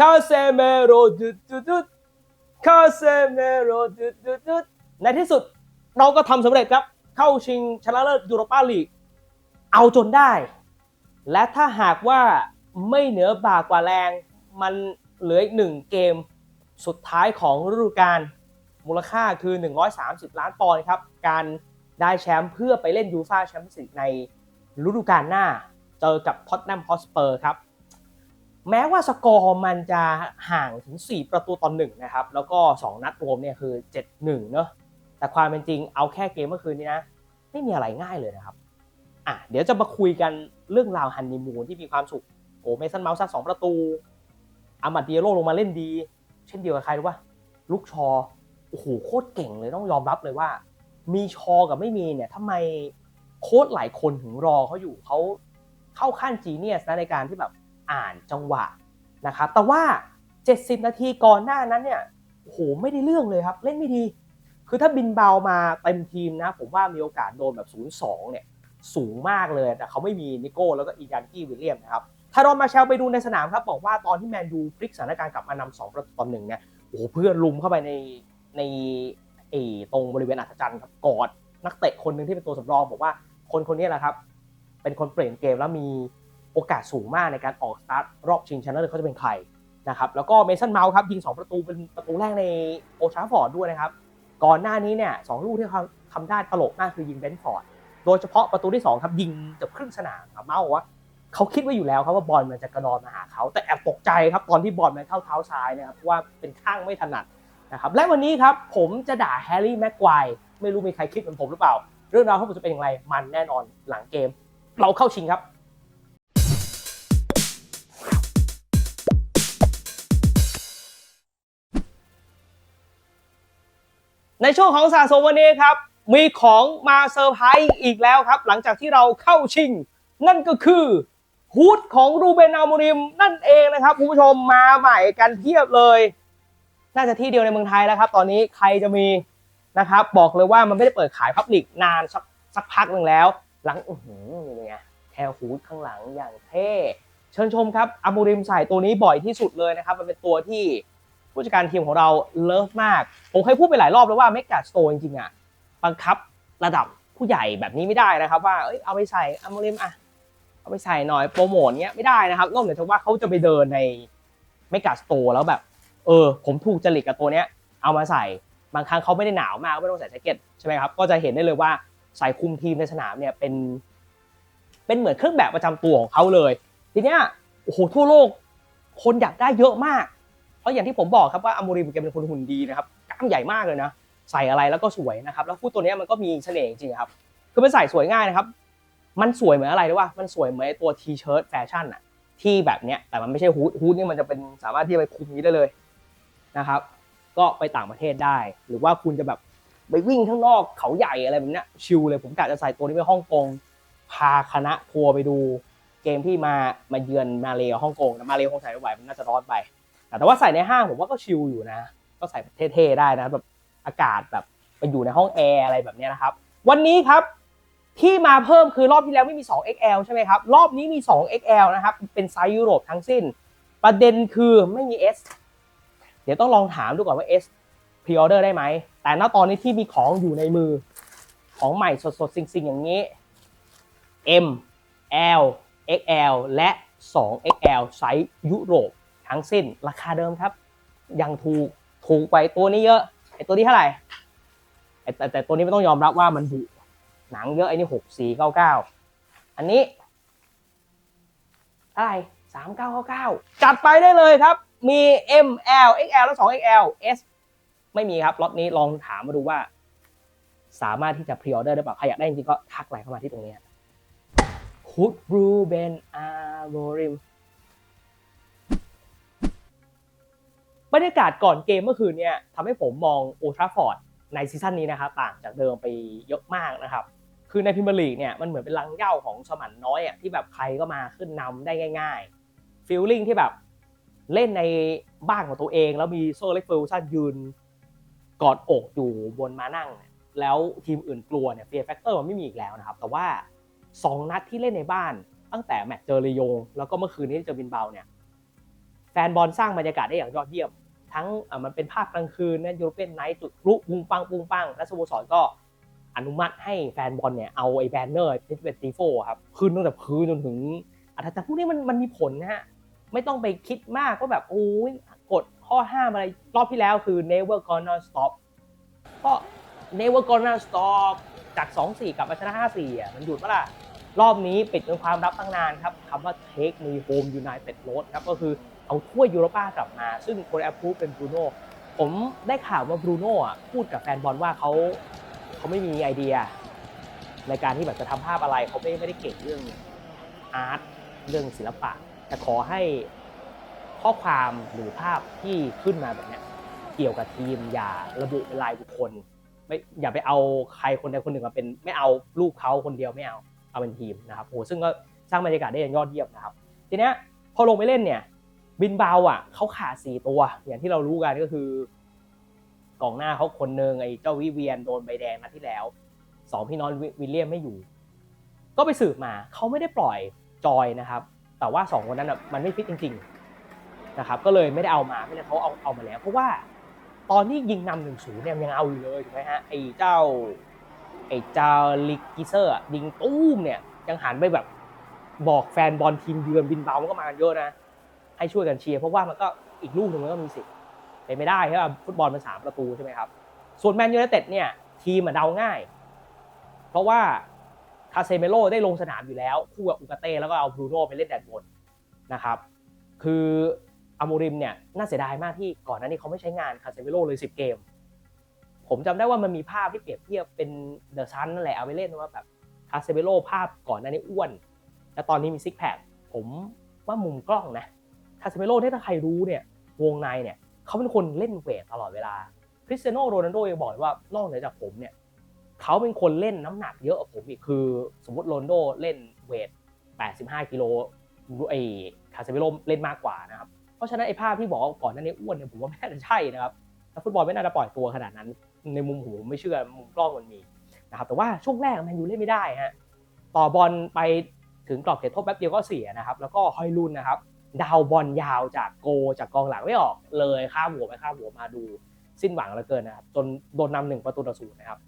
คาเซเมโรดุดดุดดุดคาเซเมโรดุดดุดดุดในที่สุดเราก็ทำสำเร็จครับ เข้าชิงชนะเลิศยูโรปาลีก เอาจนได้ และถ้าหากว่าไม่เหนือบากกว่าแรง มันเหลืออีกหนึ่งเกมสุดท้ายของฤดูกาลมูลค่าคือ 130 ล้านปอนด์ครับ การได้แชมป์เพื่อไปเล่นยูฟาแชมเปี้ยนส์ลีกในฤดูกาลหน้า เจอกับท็อตแนมฮอสเปอร์ครับ แม้ว่าสกอร์มันจะห่างถึง 4 ประตูต่อหนึ่งนะครับ แล้วก็ 2 นัดรวมเนี่ยคือ 7-1 เนอะแต่ความเป็นจริงเอาแค่เกมเมื่อคืนนี้นะ ไม่มีอะไรง่ายเลยนะครับอะเดี๋ยวจะมาคุยกันเรื่องราวฮันนีมูนที่มีความสุขโอ้เมสันเมาส์ซักสองประตูอามัดเดียโรลงมาเล่นดี เช่นเดียวกับใครรู้ป่ะลูกชอโอ้โหโคตรเก่งเลยต้องยอมรับเลยว่า มีชอกับไม่มีเนี่ยทำไมโค้ชหลายคนถึงรอเขาอยู่เขาเข้าขั้นจีเนียสนะในการที่แบบ อ่านจังหวะนะครับ แต่ว่า 70 นาทีก่อนหน้านั้นเนี่ยโอ้โหไม่ได้เรื่องเลยครับ เล่นไม่ดี คือถ้าบินเบามาเต็มทีมนะ ผมว่ามีโอกาสโดนแบบ 0-2 เนี่ยสูงมากเลย แต่เขาไม่มีนิโก้แล้วก็อียานกี้วิลเลียมนะครับทารอนมาเชลไปดูในสนามครับบอกว่าตอนที่แมนยูพลิกสถานการณ์กลับมานำสองประตูต่อหนึ่งเนี่ยโอ้โหเพื่อนลุมเข้าไปในในไอ้ตรงบริเวณอัศจรรย์ครับกอดนักเตะคนหนึ่งที่เป็นตัวสำรองบอกว่าคนคนนี้แหละครับ เป็นคนเปลี่ยนเกมแล้วมี โอกาสสูงมากในการออกสตาร์ทรอบชิงชนะเลิศเขาจะเป็นใครนะครับแล้วก็เมสันเมาส์ครับยิง 2 ประตูเป็นประตูแรกในโอชาฟอร์ดด้วยนะครับ ก่อนหน้านี้เนี่ยสองลูกที่เขาทำได้ตลกมากคือยิงเบนฟอร์ดโดยเฉพาะประตูที่ 2 ครับยิงเกือบครึ่งสนามครับเมาส์ว่าเขาคิดไว้อยู่แล้วครับว่าบอลมันจะกระดอนมาหาเขาแต่แอบตกใจครับตอนที่บอลมันเข้าเท้าซ้ายนะครับว่าเป็นข้างไม่ถนัดนะครับและวันนี้ครับผมจะด่าแฮร์รี่แม็กควายไม่รู้มีใครคิดเหมือนผมหรือเปล่า เรื่องราวของผมจะเป็นอย่างไรมันแน่นอนหลังเกม เราเข้าชิงครับ ในช่วงของสะสมวันนี้ครับ มีของมาเซอร์ไพรส์อีกแล้วครับ หลังจากที่เราเข้าชิง นั่นก็คือฮูดของรูเบนอาโมริมนั่นเองนะครับคุณผู้ชมมาใหม่กันเพียบเลย น่าจะที่เดียวในเมืองไทยแล้วครับ ตอนนี้ใครจะมีนะครับ บอกเลยว่ามันไม่ได้เปิดขายพับลิกนานสักสักพักหนึ่งแล้ว หลังอื้อหือนี่ไงแทลฮูดข้างหลังอย่างเท่เชิญชมครับอามูริมใส่ตัวนี้บ่อยที่สุดเลยนะครับ มันเป็นตัวที่ ผู้จัดการทีมของเราเลิฟมาก ผมเคยพูดไปหลายรอบแล้วว่าเมกาสโตจริงๆอะบังคับระดับผู้ใหญ่แบบนี้ไม่ได้นะครับ ว่าเอ้ยเอาไปใส่อามูริมอะเอาไปใส่หน่อยโปรโมทเงี้ยไม่ได้นะครับนอกจากว่าเขาจะไปเดินในเมกาสโตแล้วแบบ เออ ผมถูกจริตกับตัวเนี้ย เอามาใส่บางครั้งเขาไม่ได้หนาวมากไม่ต้องใส่แจ็คเก็ตใช่ไหมครับก็จะเห็นได้เลยว่าใส่คุมทีมในสนามเนี่ยเป็น เป็นเหมือนเครื่องแบบประจำตัวของเขาเลย ทีเนี้ยโอ้โหทั่วโลกคนอยากได้เยอะมาก เพราะอย่างที่ผมบอกครับว่าอามูริมแกเป็นคนหุ่นดีนะครับกล้ามใหญ่มากเลยนะ ใส่อะไรแล้วก็สวยนะครับ แล้วคู่ตัวนี้มันก็มีเสน่ห์จริงครับ คือมันใส่สวยง่ายนะครับ มันสวยเหมือนอะไรรู้ป่ะมันสวยเหมือนไอ้ตัวทีเชิ้ตแฟชั่นอะที่แบบเนี้ย แต่มันไม่ใช่ฮูดฮูดนี่มันจะเป็นสามารถที่จะไปคลุมนี้ได้เลยนะครับ ก็ไปต่างประเทศได้ หรือว่าคุณจะแบบไปวิ่งข้างนอกเขาใหญ่อะไรแบบเนี้ยชิลเลยผมกะจะใส่ตัวนี้ไปฮ่องกงพาคณะทัวร์ไปดูเกมที่มามาเยือนมาเลกับฮ่องกงมาเลคงใส่ไม่ไหวมันน่าจะร้อนไป แต่ว่าใส่ในห้างผมว่าก็ชิลอยู่นะ ก็ใส่เท่ๆได้นะแบบอากาศแบบไปอยู่ในห้องแอร์อะไรแบบนี้นะครับ วันนี้ครับที่มาเพิ่มคือรอบที่แล้วไม่มี 2XL ใช่ไหมครับ รอบนี้มี 2XL นะครับ เป็นไซส์ยุโรปทั้งสิ้น ประเด็นคือไม่มี S เดี๋ยวต้องลองถามดูก่อนว่า S พรีออเดอร์ได้ไหม แต่ณตอนนี้ที่มีของอยู่ในมือ ของใหม่สดๆ สิ่งๆ อย่างนี้ M L XL และ 2XL ไซส์ยุโรป ทั้งสิ้นราคาเดิมครับ ยังถูกถูกไปตัวนี้เยอะไอตัวนี้เท่าไหร่แต่แต่ตัวนี้ไม่ต้องยอมรับว่ามันบุหนังเยอะไอ้นี่หกสี่เก้าเก้าอันนี้เท่าไหร่สามเก้าเก้าเก้าจัดไปได้เลยครับ มี M L XL และ 2XL S ไม่มีครับล็อตนี้ลองถามมาดูว่า สามารถที่จะพรีออเดอร์ได้เปล่าใครอยากได้จริงๆก็ทักไลน์เข้ามาที่ตรงนี้ฮุดบรูเบนอาร์โรริม บรรยากาศก่อนเกมเมื่อคืนเนี่ยทำให้ผมมองโอทราฟอร์ดในซีซั่นนี้นะครับต่างจากเดิมไปเยอะมากนะครับ คือในพรีเมียร์ลีกเนี่ยมันเหมือนเป็นลังเย้าของสมันน้อยอะที่แบบใครก็มาขึ้นนำได้ง่ายๆฟีลลิ่งที่แบบเล่นในบ้านของตัวเอง แล้วมีโซเล็กฟอร์ซันยืนกอดอกอยู่บนมานั่ง แล้วทีมอื่นกลัวเนี่ยเฟียร์แฟกเตอร์มันไม่มีอีกแล้วนะครับ แต่ว่า 2 นัดที่เล่นในบ้านตั้งแต่แมตช์เจอเรโยงแล้วก็เมื่อคืนนี้เจอบินเบาเนี่ยแฟนบอลสร้างบรรยากาศได้อย่างยอดเยี่ยม ทั้งมันเป็นภาพกลางคืนนะยูโรเปียนไนท์จุดพลุปุงปังปุงปัง และสโมสรก็อนุมัติให้แฟนบอลเนี่ยเอาไอ้แบนเนอร์ที่เป็นตีโฟครับขึ้นตั้งแต่พื้นจนถึงอะแต่แต่พวกนี้มันมันมีผลนะฮะไม่ต้องไปคิดมากว่าแบบโอ้ยกฎข้อห้ามอะไรรอบที่แล้วคือ never gonna stop ก็ never gonna stop จาก 2-4 กลับมาชนะ 5-4อะมันหยุดปะล่ะรอบนี้ปิดเป็นความลับตั้งนานครับคำว่า take me home united road ครับก็คือ เอาถ้วยยูโรป้ากลับมา ซึ่งคนแอปพูเป็นบรูโน่ผมได้ข่าวว่าบรูโน่พูดกับแฟนบอลว่าเขาเขาไม่มีไอเดีย ในการที่แบบจะทำภาพอะไรเขาไม่ไม่ได้เก่งเรื่องอาร์ตเรื่องศิลปะ แต่ขอให้ข้อความหรือภาพที่ขึ้นมาแบบนี้เกี่ยวกับทีมอย่าระบุเป็นรายบุคคลไม่อย่าไปเอาใครคนใดคนหนึ่งมาเป็น ไม่เอารูปเขาคนเดียวไม่เอาเอาเป็นทีมนะครับโอ้ซึ่งก็สร้างบรรยากาศได้อย่างยอดเยี่ยมนะครับ ทีเนี้ยพอลงไปเล่นเนี่ย บินเบาอะเขาขาดสี่ตัว อย่างที่เรารู้กันก็คือกองหน้าเขาคนหนึ่งไอ้เจ้าวิเวียนโดนใบแดงนัดที่แล้วสองพี่น้องวิลเลียมไม่อยู่ ก็ไปสืบมาเขาไม่ได้ปล่อยจอยนะครับ แต่ว่าสองคนนั้นมันไม่ฟิตจริง ๆนะครับ ก็เลยไม่ได้เอามาไม่ได้เขาเอาเอามาแล้ว เพราะว่าตอนที่ยิงนำหนึ่งศูนย์เนี่ยยังเอาอยู่เลยถูกไหมฮะไอ้เจ้าไอ้เจ้าลิกกิเซอร์ยิงตู้มเนี่ยยังหันไปแบบบอกแฟนบอลทีมเยือนบินเบามันก็มากันเยอะนะ ให้ช่วยกันเชียร์เพราะว่ามันก็อีกลูกหนึ่งมันก็มีสิทธิ์เป็นไม่ได้เพราะว่าฟุตบอลมันสามประตูใช่ไหมครับ ส่วนแมนยูไนเต็ดเนี่ยทีมมันเดาง่าย เพราะว่าคาเซเมโลได้ลงสนามอยู่แล้ว คู่กับอุกาเต้แล้วก็เอาบรูโน่ไปเล่นแดนบนนะครับ คืออามูริมเนี่ยน่าเสียดายมากที่ก่อนหน้านี้เขาไม่ใช้งานคาเซเมโลเลย 10 เกม ผมจำได้ว่ามันมีภาพที่เปรียบเทียบเป็นเดอะซันนั่นแหละเอาไปเล่นว่าแบบคาเซเมโลภาพก่อนหน้านี้อ้วน แล้วตอนนี้มีซิกแพคผมว่ามุมกล้องนะ คาเซเมโร่ถ้าใครรู้เนี่ยวงในเนี่ยเขาเป็นคนเล่นเวทตลอดเวลาคริสเตียโนโรนัลโดยังบอกว่านอกเหนือจากผมเนี่ยเขาเป็นคนเล่นน้ำหนักเยอะกว่าผมอีกคือสมมติโรนัลโดเล่นเวท 85กิโลไอ้คาเซเมโร่เล่นมากกว่านะครับเพราะฉะนั้นไอ้ภาพที่บอกว่าก่อนหน้านี้อ้วนเนี่ยผมว่าไม่น่าจะใช่นะครับนักฟุตบอลไม่น่าจะปล่อยตัวขนาดนั้น ในมุมหูไม่เชื่อมุมกล้องมันมีนะครับแต่ว่าช่วงแรกแมนยูเล่นไม่ได้ฮะต่อบอลไปถึงกรอบเขตโทษแป๊บเดียวก็เสียนะครับแล้วก็ฮอยลุนนะครับ ดาวบอลยาวจากโกจากกองหลังไม่ออกเลยข้ามหัวไปข้ามหัวมาดูสิ้นหวังเหลือเกินนะครับจนโดนนำหนึ่งประตูต่อศูนย์นะครับ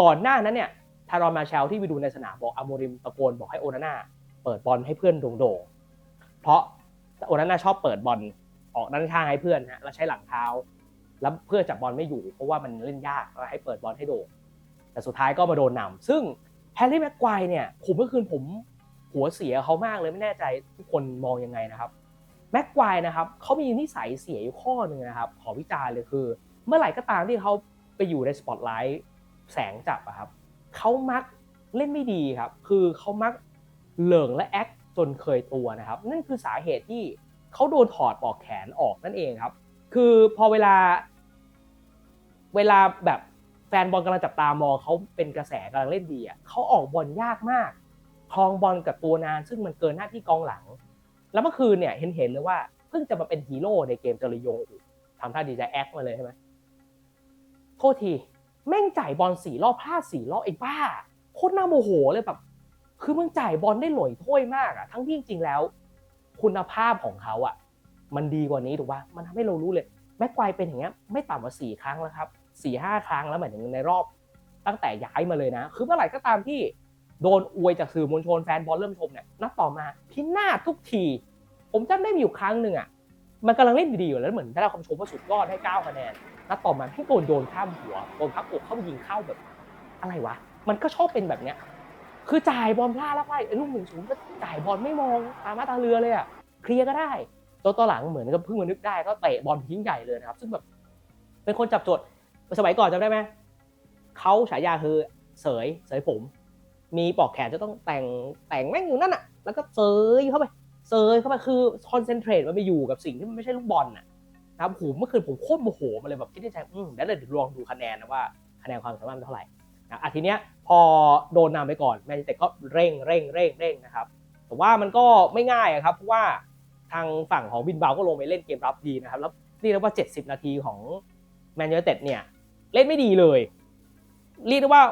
ก่อนหน้านั้นเนี่ยทารอนมาเชลที่ไปดูในสนามบอกอาโมริมตะโกนบอกให้โอนาน่าเปิดบอลให้เพื่อนโด่งๆเพราะโอนาน่าชอบเปิดบอลออกด้านข้างให้เพื่อนฮะแล้วใช้หลังเท้า แล้วเพื่อจับบอลไม่อยู่เพราะว่ามันเล่นยากก็ให้เปิดบอลให้โด่งแต่สุดท้ายก็มาโดนนำซึ่งแฮร์รี่แม็กควายเนี่ยผมเมื่อคืนผม หัวเสียเขามากเลยไม่แน่ใจทุกคนมองยังไงนะครับแม็กควายนะครับเขามีนิสัยเสียอยู่ข้อหนึ่งนะครับ ขอวิจารณ์เลยคือ เมื่อไหร่ก็ตามที่เขาไปอยู่ในสปอตไลท์แสงจับอะครับเขามักเล่นไม่ดีครับ คือเขามักเหลิงและแอคจนเคยตัวนะครับ นั่นคือสาเหตุที่เขาโดนถอดปอกแขนออกนั่นเองครับ คือพอเวลา เวลาแบบแฟนบอลกำลังจับตามองเขาเป็นกระแสกำลังเล่นดีอะเขาออกบอลยากมาก ครองบอลกับตัวนาน ซึ่งมันเกินหน้าที่กองหลัง แล้วเมื่อคืนเนี่ยเห็นเห็นเลยว่าเพิ่งจะมาเป็นฮีโร่ในเกมเจริยงอยู่ทำท่าดีใจแอคมาเลยใช่ไหมโทษทีแม่งจ่ายบอลสี่รอบพลาดสี่รอบไอ้บ้าโคตรน่าโมโหเลยแบบคือมึงจ่ายบอลได้หลอยถ้วยมากอะทั้งที่จริงๆแล้ว คุณภาพของเขาอะมันดีกว่านี้ถูกป่ะมันทำให้เรารู้เลยแม็กควเป็นอย่างเงี้ยไม่ต่ำกว่าสี่ครั้งแล้วครับสี่ห้าครั้งแล้วหมายถึงในรอบตั้งแต่ย้ายมาเลยนะ คือเมื่อไหร่ก็ตามที่ โดนอวยจากสื่อมวลชนแฟนบอลเริ่มชมเนี่ยนัดต่อมาพินาศทุกที ผมจำได้มีอยู่ครั้งหนึ่งอะมันกำลังเล่นดีๆอยู่แล้วเหมือนได้รับคำชมว่าสุดยอดได้9คะแนนนัดต่อมาให้โดนโยนข้ามหัวโดนพักอกเข้าไปยิงเข้าแบบ อะไรวะ มันก็ชอบเป็นแบบเนี้ยคือจ่ายบอลพลาดแล้วพลาดไอ้ลูกหนึ่งศูนย์ก็จ่ายบอลไม่มองตามาตาเรือเลยอะเคลียร์ก็ได้ตัวต่อหลังเหมือนกับเพิ่งมานึกได้ก็เตะบอลทิ้งใหญ่เลยนะครับ ซึ่งแบบเป็นคนจับจดสมัยก่อนจำได้ไหมเขาฉายาคือเสยเสยผม มีปอกแขนจะต้องแต่งแต่งแม่งอยู่นั่นอะแล้วก็เซยเข้าไปเซยเข้าไปคือคอนเซนเทรตมันไปอยู่กับสิ่งที่มันไม่ใช่ลูกบอลน่ะนะครับโหเมื่อคืนผมโคตรโมโหมาเลยแบบคิดในใจอืมเดี๋ยวเราลองดูคะแนนนะว่าคะแนนความสามารถมันเท่าไหร่นะอะทีเนี้ยพอโดนนำไปก่อนแมนยูไนเต็ดก็เร่งเร่งเร่งเร่งนะครับแต่ว่ามันก็ไม่ง่ายอะครับเพราะว่าทางฝั่งของบินบาก็ลงไปเล่นเกมรับดีนะครับแล้วเรียกได้ว่า 70 นาทีของแมนยูไนเต็ดเนี่ยเล่นไม่ดีเลย เรียกได้ว่า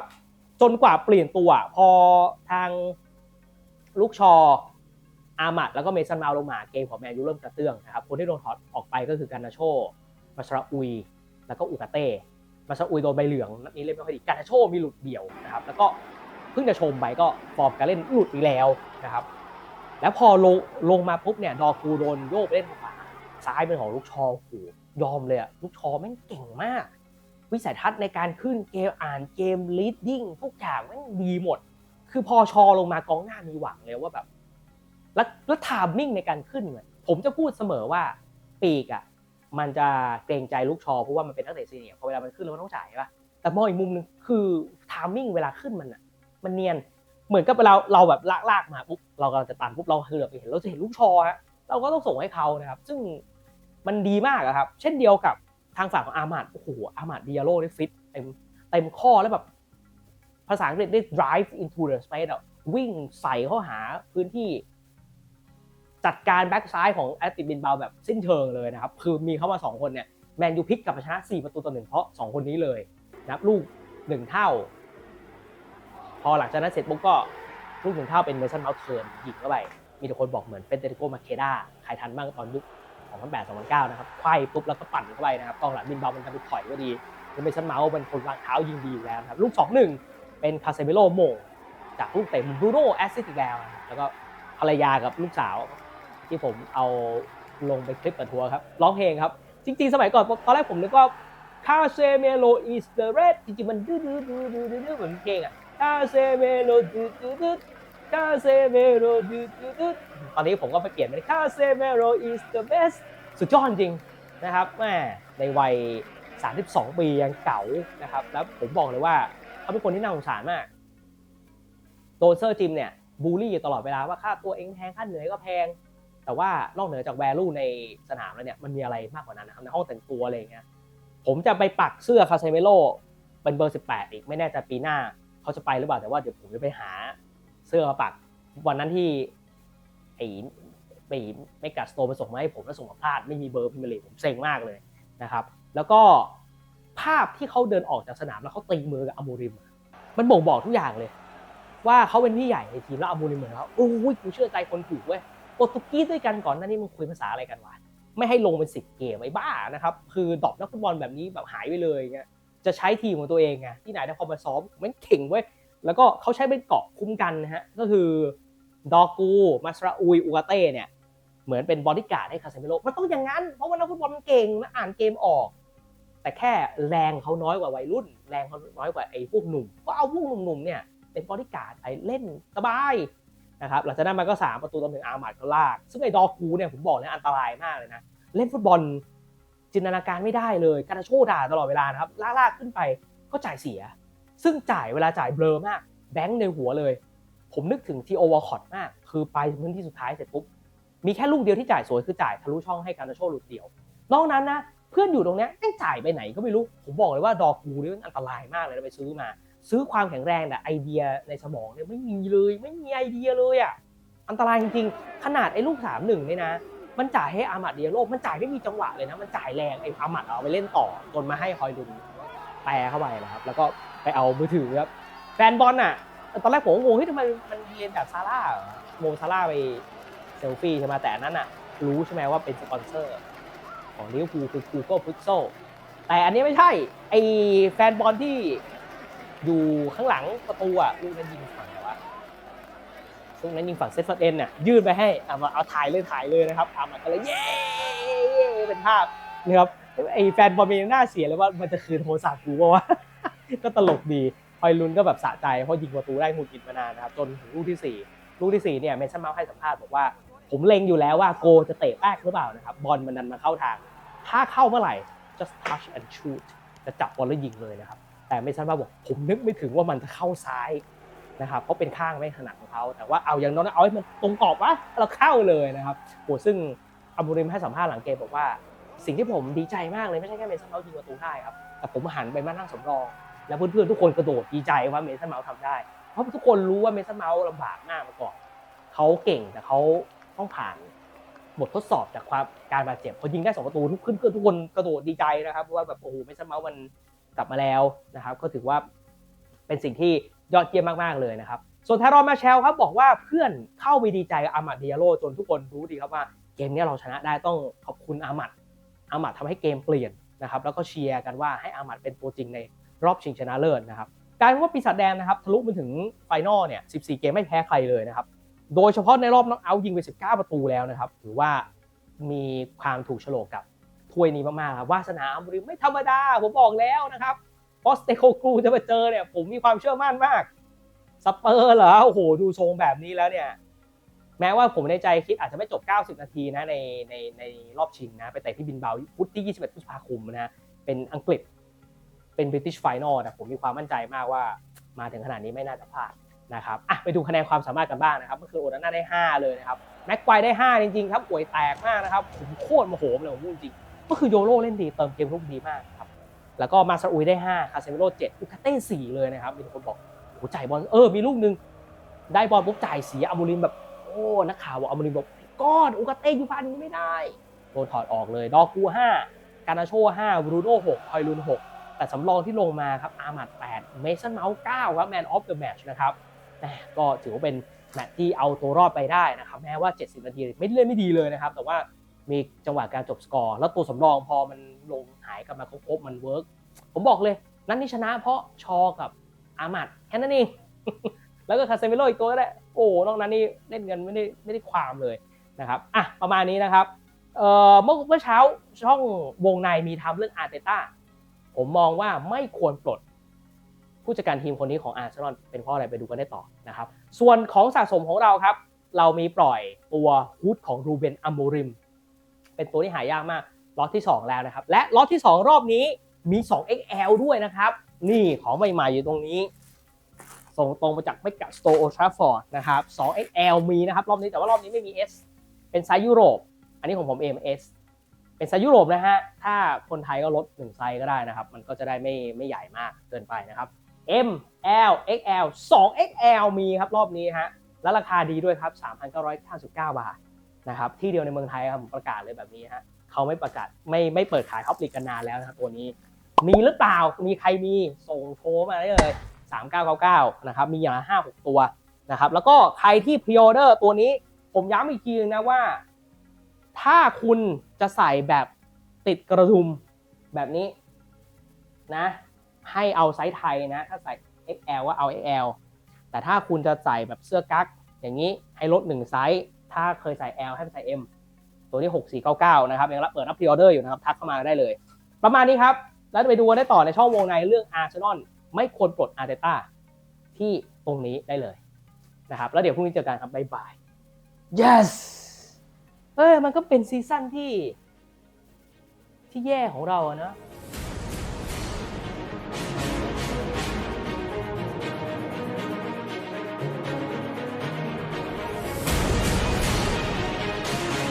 จนกว่าเปลี่ยนตัว พอทางลูกชออามัดแล้วก็เมสันมาลงมาเกมของแมนยูเริ่มกระเตื้องนะครับคนที่โดนถอดออกไปก็คือการนาโชมาชราอุย แล้วก็อุกาเต้มาชราอุยโดนใบเหลืองนัดนี้เล่นไม่ค่อยดีการนาโชมีหลุดเดี่ยวนะครับแล้วก็เพิ่งจะชมไปก็ฟอร์มการเล่นหลุดอีกแล้วนะครับแล้วพอลงลงมาปุ๊บเนี่ยดอกูโดนโยกเล่นขวาซ้ายเป็นของลูกชอโอ้ยอมเลยอะลูกชอแม่งเก่งมาก วิสัยทัศน์ในการขึ้นเกมอ่านเกมลีดดิ้งทุกอย่างม่งดีหมด คือพอชอลงมากองหน้ามีหวังเลยว่าแบบ แล้วแล้วทามมิ่งในการขึ้นเนี่ยผมจะพูดเสมอว่าปีกอะมันจะเกรงใจลูกชอเพราะว่ามันเป็นนักเตะซีเนียร์พอเวลามันขึ้นแล้วมันต้องจ่ายใช่ป่ะแต่มองอีกมุมหนึงคือทามมิ่งเวลาขึ้นมันอะ มันเนียนเหมือนกับเราเราแบบลากลากมาปุ๊บเรากำลังจะตันปุ๊บเราคือเราไปเห็นเราจะเห็นลูกชอฮะเราก็ต้องส่งให้เขานะครับ ซึ่งมันดีมากครับ เช่นเดียวกับ ทางฝั่งของอาร์มาดโอ้โหอาร์มาดดิอาโลได้ฟิตเต็มเต็มข้อแล้วแบบภาษาอังกฤษได้ drive into the space อะวิ่งใส่เข้าหาพื้นที่ จัดการแบ็กซ้ายของแอตติบินเบาแบบสิ้นเชิงเลยนะครับ คือมีเข้ามา 2 คนเนี่ยแมนยูพิกกับมาชนะ 4 ประตูต่อหนึ่งเพราะ 2 คนนี้เลยนะครับลูก1เท่า พอหลังจากนั้นเสร็จปุ๊บก็ลูกหนึ่งเท่าเป็นเมสันเมาเทิร์นยิงเข้าไป มีแต่คนบอกเหมือนเป็นเดริโกมาเคด้าใครทันบ้างตอนยุค 2008 2009 นะครับไขว้ปุ๊บแล้วก็ปั่นเข้าไปนะครับกองหลังบินเบามันทำไปถอยก็ดีแล้วเมสันเมาส์เป็นคนวางเท้ายิงดีอยู่แล้วนะครับลูก 2-1 เป็นคาเซเมโลโมงจากลูกเตะบูโน่แอสซิสต์อีกแล้วแล้วก็ภรรยากับลูกสาว ที่ผมเอาลงไปคลิปกับทัวร์ครับร้องเพลงครับ จริงๆ สมัยก่อนตอนแรกผมนึกว่าคาเซเมโล is the red จริงๆ มันดื้อดื้อดื้อดื้อดื้อเหมือนเพลงอะคาเซเมโลดื้อดื้อดื้อ คาเซเมโลดื้อดื้อดื้อตอนนี้ผมก็ไปเปลี่ยนเป็นคาเซเมโล is the best สุดยอดจริงนะครับแม่ในวัย 32 ปียังเก๋านะครับ แล้วผมบอกเลยว่าเขาเป็นคนที่น่าสงสารมากโดนเซอร์จิมเนี่ยบูลลี่อยู่ตลอดเวลาว่าค่าตัวเองแพงค่าเหนื่อยก็แพง แต่ว่านอกเหนือจากแวลูในสนามแล้วเนี่ยมันมีอะไรมากกว่านั้นนะครับในห้องแต่งตัวอะไรเงี้ยผมจะไปปักเสื้อคาเซเมโลเป็นเบอร์ 18 อีกไม่แน่ใจปีหน้าเขาจะไปหรือเปล่าแต่ว่าเดี๋ยวผมจะไปหา สื้อมาปัก วันนั้นที่ไอ้ไปไม่กัดสโตมาส่งมาให้ผมแล้วส่งมาพลาดไม่มีเบอร์พิมพ์ลีผมเซ็งมากเลยนะครับ แล้วก็ภาพที่เขาเดินออกจากสนามแล้วเขาตีมือกับอามูริม มันบ่งบอกทุกอย่างเลย ว่าเขาเป็นพี่ใหญ่ในทีมแล้วอามูริมเหมือนเขาโอ้ยกูเชื่อใจคนถูกเว้ยโปรตุเกสด้วยกันก่อนหน้านี้มึงคุยภาษาอะไรกันวะไม่ให้ลงเป็นสิบเกมไอ้บ้านะครับคือดรอปนักฟุตบอลแบบนี้แบบหายไปเลยเงี้ยจะใช้ทีมของตัวเองไงที่ไหนได้พอมาซ้อมมันเข่งเว้ย แล้วก็เขาใช้เป็นเกาะคุ้มกันนะฮะ ก็คือดอกูมาสราอุยอูกาเต้เนี่ย เหมือนเป็นบอดี้การ์ดให้คาเซมิโลมันต้องอย่างนั้น เพราะว่านักฟุตบอลมันเก่งมันอ่านเกมออก แต่แค่แรงเขาน้อยกว่าวัยรุ่น แรงเขาน้อยกว่าไอ้พวกหนุ่ม ก็เอาพวกหนุ่มๆเนี่ยเป็นบอดี้การ์ดไปเล่นสบายนะครับหลังจากนั้นมันก็ 3 ประตูต่อหนึ่งอาร์มาดก็ลาก ซึ่งไอ้ดอกูเนี่ยผมบอกเลยอันตรายมากเลยนะ เล่นฟุตบอลจินตนาการไม่ได้เลยการโชด่าตลอดเวลานะครับลากๆขึ้นไปก็จ่ายเสีย ซึ่งจ่ายเวลาจ่ายเบลอมาก แบงค์ในหัวเลย ผมนึกถึงทีโอวอลคอตมาก คือไปพื้นที่สุดท้ายเสร็จปุ๊บ มีแค่ลูกเดียวที่จ่ายสวยคือจ่ายทะลุช่องให้การโชหลุดเดียว นอกนั้นนะเพื่อนอยู่ตรงนี้ยแม่งจ่ายไปไหนก็ไม่รู้ ผมบอกเลยว่าดอกกูนี่มันอันตรายมากเลยไปซื้อมา ซื้อความแข็งแรงแต่ไอเดียในสมองเนี่ยไม่มีเลยไม่มีไอเดียเลยอะอันตรายจริงๆ ขนาดไอ้ลูกสามหนึ่งเนี่ยนะมันจ่ายให้อามัดเดียโลมันจ่ายไม่มีจังหวะเลยนะ มันจ่ายแรงไอ้อามัดเอาไปเล่นต่อจนมาให้ฮอยลุนแปรเข้าไปนะครับ แล้วก็ ไปเอามือถือครับแฟนบอลน่ะ ตอนแรกผมงงเฮ้ยทำไมมันเรียนแบบซาร่าโมซาร่าไปเซลฟี่ใช่ไหมแต่อันนั้นน่ะ รู้ใช่ไหมว่าเป็นสปอนเซอร์ ของลิเวอร์พูลคือ Google Pixel แต่อันนี้ไม่ใช่ ไอแฟนบอลที่อยู่ข้างหลังประตูอะลูกนั้นยิงฝั่งไหนวะช่วงนั้นยิงฝั่งเซฟเฟอร์เอ็นเนี่ยยื่นไปให้เอามาเอาถ่ายเลยถ่ายเลยนะครับเอามาก็เลยเย้เย้เป็นภาพนะครับไอแฟนบอลมีหน้าเสียเลยว่ามันจะคืนโทรศัพท์กูป่าวะ ก็ตลกดีฮอยลุนก็แบบสะใจเพราะยิงประตูได้หงุดหงิดมานานนะครับจนถึงลูกที่สี่ลูกที่สี่เนี่ยเมชันเมาส์ให้สัมภาษณ์บอกว่า ผมเล็งอยู่แล้วว่าโกจะเตะแป๊กหรือเปล่านะครับบอลมันดันมาเข้าทาง ถ้าเข้าเมื่อไหร่ just touch and shoot จะจับบอลแล้วยิงเลยนะครับแต่เมชันเมาส์บอกผมนึกไม่ถึงว่ามันจะเข้าซ้ายนะครับเพราะเป็นข้างไม่ถนัดของเขาแต่ว่าเอาอย่างน้อยเอาให้มันตรงกรอบวะเราเข้าเลยนะครับโหซึ่งอัมบูริมให้สัมภาษณ์หลังเกมบอกว่าสิ่งที่ผมดีใจมากเลยไม่ใช่แค่เมสันเมาส์ยิงประตูได้ครับแต่ผมหันไปมานั่งสำรอง แล้วเพื่อนๆทุกคนกระโดดดีใจว่าเมสันเมาส์ทำได้ เพราะทุกคนรู้ว่าเมสันเมาส์ลำบากมากมาก่อนเขาเก่งแต่เขาต้องผ่านบททดสอบจากความการบาดเจ็บพอยิงได้สองประตูทุกเพื่อนๆทุกคนกระโดดดีใจนะครับว่าแบบโอ้โหเมสันเมาส์มันกลับมาแล้วนะครับ ก็ถือว่าเป็นสิ่งที่ยอดเยี่ยมมากๆเลยนะครับ ส่วนไทรอนมาเชลครับบอกว่าเพื่อนเข้าไปดีใจอามัดเดียโลจนทุกคนรู้ดีครับว่าเกมนี้เราชนะได้ต้องขอบคุณอามัดอามัดทำให้เกมเปลี่ยนนะครับ แล้วก็เชียร์กันว่าให้อามัดเป็นตัวจริงใน รอบชิงชนะเลิศนะครับกลายเป็นว่าปีศาจแดงนะครับทะลุมาถึงไฟนอลเนี่ย 14 เกมไม่แพ้ใครเลยนะครับ โดยเฉพาะในรอบน็อกเอาท์ยิงไป 19 ประตูแล้วนะครับ ถือว่ามีความถูกโฉลกกับถ้วยนี้มากๆครับวาสนาอัมริมไม่ธรรมดา ผมบอกแล้วนะครับพราะสเตโคกรูจะมาเจอเนี่ย ผมมีความเชื่อมั่นมากสเปอร์เหรอโอ้โหดูทรงแบบนี้แล้วเนี่ย แม้ว่าผมในใจคิดอาจจะไม่จบ 90 นาทีนะในในในรอบชิงนะ ไปเตะที่บินเบาพุธที่ 21พฤษภาคมนะเป็นอังกฤษ เป็น British Final นะผมมีความมั่นใจมากว่ามาถึงขนาดนี้ไม่น่าจะพลาดนะครับอะไปดูคะแนนความสามารถกันบ้างนะครับก็คือโอนาน่าได้ 5 เลยนะครับแม็กไกวได้ 5 จริงๆครับป่วยแตกมากนะครับผมโคตรโมโหเลยผมพูดจริง ก็คือโยโรเล่นดีเติมเกมลุกดีมากครับแล้วก็มาซาอุยได้5คาเซมิโร่7อุคาเต้4เลยนะครับมีคนบอกโอ้จ่ายบอลเออมีลูกหนึงได้บอลปุ๊บจ่ายเสียอามูริมแบบโอ้นักข่าวบอกอามูริมบอกก้อนอุคาเต้ยูฟานนี้ไม่ได้โดนถอดออกเลยดอกู5 กานาโช5บรูโน่6คอยลุน6 แต่สำรองที่ลงมาครับอามัด8เมสันเมาส์9ครับแมนออฟเดอะแมชนะครับก็ถือว่าเป็นแมตช์ที่เอาตัวรอดไปได้นะครับแม้ว่า 70 นาทีไม่เล่นไม่ดีเลยนะครับ แต่ว่ามีจังหวะการจบสกอร์ แล้วตัวสำรองพอมันลงหายกลับมาครบมันเวิร์กผมบอกเลยนั้นที่ชนะเพราะชอกับอามัดแค่นั้นเองแล้วก็คาเซมิโลอีกตัวก็ได้โอ้นอกนั้นนี่เล่นกันไม่ได้ไม่ได้ความเลยนะครับอะประมาณนี้นะครับเอ่อเมื่อเมื่อเช้าช่องวงในมีทำเรื่องอาร์เตต้า ผมมองว่าไม่ควรปลดผู้จัดการทีมคนนี้ของอาร์เซนอลเป็นเพราะอะไรไปดูกันได้ต่อนะครับ ส่วนของสะสมของเราครับ เรามีปล่อยตัวฮูดของรูเบนอัมโบริม เป็นตัวที่หายากมากล็อตที่ 2 แล้วนะครับ และล็อตที่ 2 รอบนี้มี 2XL ด้วยนะครับ นี่ของใหม่ๆอยู่ตรงนี้ ส่งตรงมาจากเมกะสโตร์โอทราฟอร์ดนะครับ 2XL มีนะครับ รอบนี้แต่ว่ารอบนี้ไม่มี S เป็นไซส์ยุโรป อันนี้ของผม MS เป็นไซส์ยุโรปนะฮะ ถ้าคนไทยก็ลด1ไซส์ก็ได้นะครับ มันก็จะได้ไม่ไม่ใหญ่มากเกินไปนะครับ M L XL 2XL มีครับรอบนี้ฮะ แล้วราคาดีด้วยครับ 3,999 บาทนะครับ ที่เดียวในเมืองไทยครับประกาศเลยแบบนี้ฮะเขาไม่ประกาศไม่ไม่เปิดขายท็อปลิกกันนานแล้วนะครับตัวนี้ มีหรือเปล่า มีใครมีส่งโทรมาได้เลย 3999 นะครับ มีอย่างละ5 6 ตัวนะครับ แล้วก็ใครที่พรีออเดอร์ตัวนี้ ผมย้ำอีกทีนึงนะว่า ถ้าคุณ จะใส่แบบติดกระดุมแบบนี้นะ ให้เอาไซส์ไทยนะ ถ้าใส่ XL ก็เอา XL แต่ถ้าคุณจะใส่แบบเสื้อกั๊กอย่างนี้ให้ลด1ไซส์ ถ้าเคยใส่ L ให้ไปใส่ M ตัวนี้ 6499 นะครับ ยังรับเปิดรับพรีออเดอร์อยู่นะครับ ทักเข้ามาได้เลย ประมาณนี้ครับ แล้วไปดูกันได้ต่อในช่องวงในเรื่องอาร์เซนอลไม่ควรปลดอาร์เตต้าที่ตรงนี้ได้เลยนะครับ แล้วเดี๋ยวพรุ่งนี้เจอกันครับบ๊ายบาย yes เออมันก็เป็นซีซั่นที่ ที่แย่ของเราอะเนะ